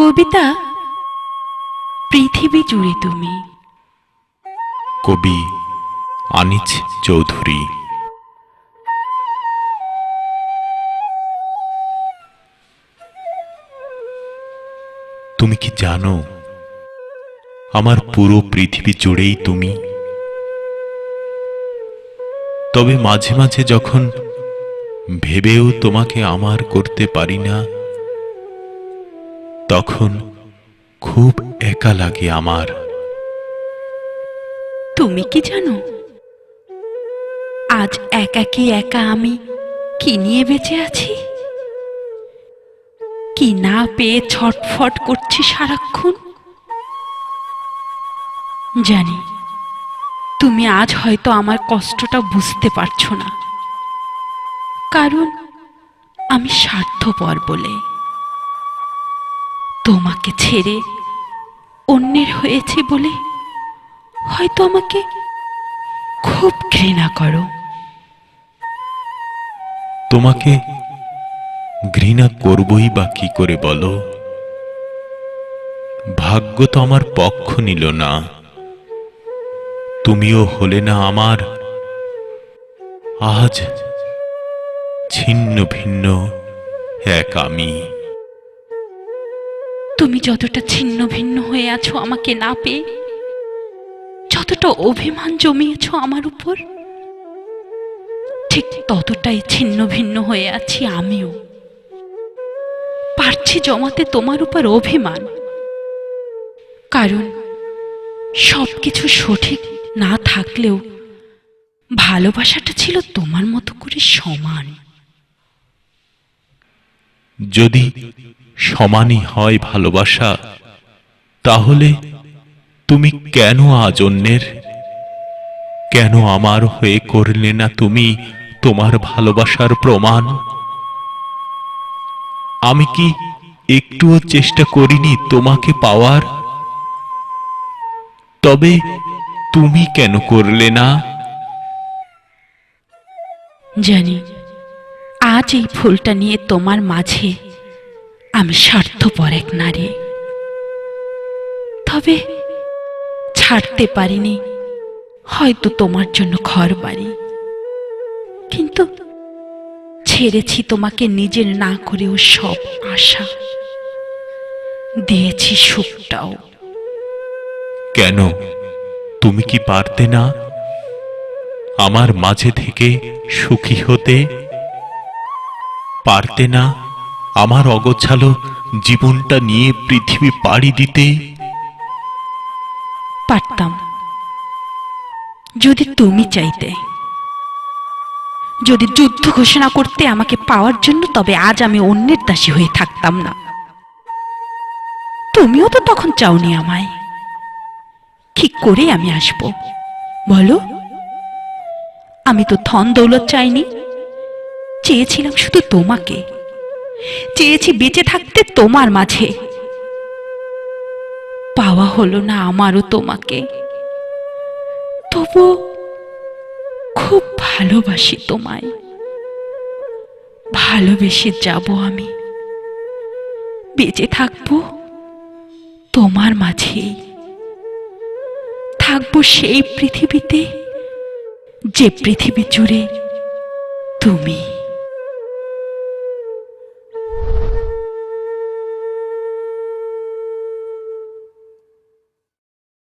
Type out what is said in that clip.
কবিতা, পৃথিবী জুড়ে তুমি। কবি আনিচ চৌধুরী। তুমি কি জানো, আমার পুরো পৃথিবী জুড়েই তুমি? তবে মাঝে মাঝে যখন ভেবেও তোমাকে আমার করতে পারি না তখন খুব একা লাগে আমার। তুমি কি জানো? আজ একাকি একা আমি কি নিয়ে বেঁচে আছি? কি না পেয়ে ছটফট করছি সারাক্ষণ? জানি, তুমি আজ হয়তো আমার কষ্টটা বুঝতে পারছ না। কারণ আমি স্বার্থপর বলে। তোমাকে ছেড়ে অন্যের হয়েছে বলে হয়তো আমাকে খুব ঘৃণা করো। তোমাকে ঘৃণা করবই বা কি করে বলো? ভাগ্য তো আমার পক্ষ নিল না। তুমিও হলে না আমার। আজ ছিন্ন ভিন্ন এক আমি। তুমি যতটা ছিন্ন ভিন্ন হয়ে আছো আমাকে না পেয়ে, যতটা অভিমান জমিয়েছো আমার উপর, ঠিক ততটাই ছিন্ন ভিন্ন হয়ে আছি আমিও। পারছি জমাতে তোমার উপর অভিমান। কারণ সবকিছু সঠিক না থাকলেও ভালোবাসাটা ছিল তোমার মতো করে সমান। যদি সমানই হয় ভালোবাসা। তাহলে তুমি কেন আজ কেন আমার হয়ে করলে না তুমি তোমার ভালোবাসার প্রমাণ? আমি কি একটুও চেষ্টা করিনি তোমাকে পাওয়ার? তবে তুমি কেন করলে না? জানি, আজ এই ফুলটা নিয়ে তোমার মাঝে আমি স্বার্থপর এক নারী। তবে ছাড়তে পারিনি। হয়তো তোমার জন্য ঘর বাড়ি কিন্তু ছেড়েছি তোমাকে নিজের না করেও সব আশা। দিয়েছি সুখটাও। কেন? তুমি কি পারতে না? আমার মাঝে থেকে সুখী হতে পারতে না? আমার অগোছালো জীবনটা নিয়ে পৃথিবী পাড়ি দিতে? পারতাম। যদি তুমি চাইতে। যদি যুদ্ধ ঘোষণা করতে আমাকে পাওয়ার জন্য, তবে আজ আমি অন্যের দাসী হয়ে থাকতাম না। তুমিও তো তখন চাওনি আমায়। কি করে আমি আসব? বলো। আমি তো ধন দৌলত চাইনি। চেয়েছিলাম শুধু তোমাকে। চেয়েছি বেঁচে থাকতে তোমার মাঝে। পাওয়া হলো না আমারও তোমাকে। তবু খুব ভালোবাসি তোমায়। ভালোবেসে যাব আমি। বেঁচে থাকব তোমার মাঝেই। থাকব সেই পৃথিবীতে, যে পৃথিবী জুড়ে তুমি।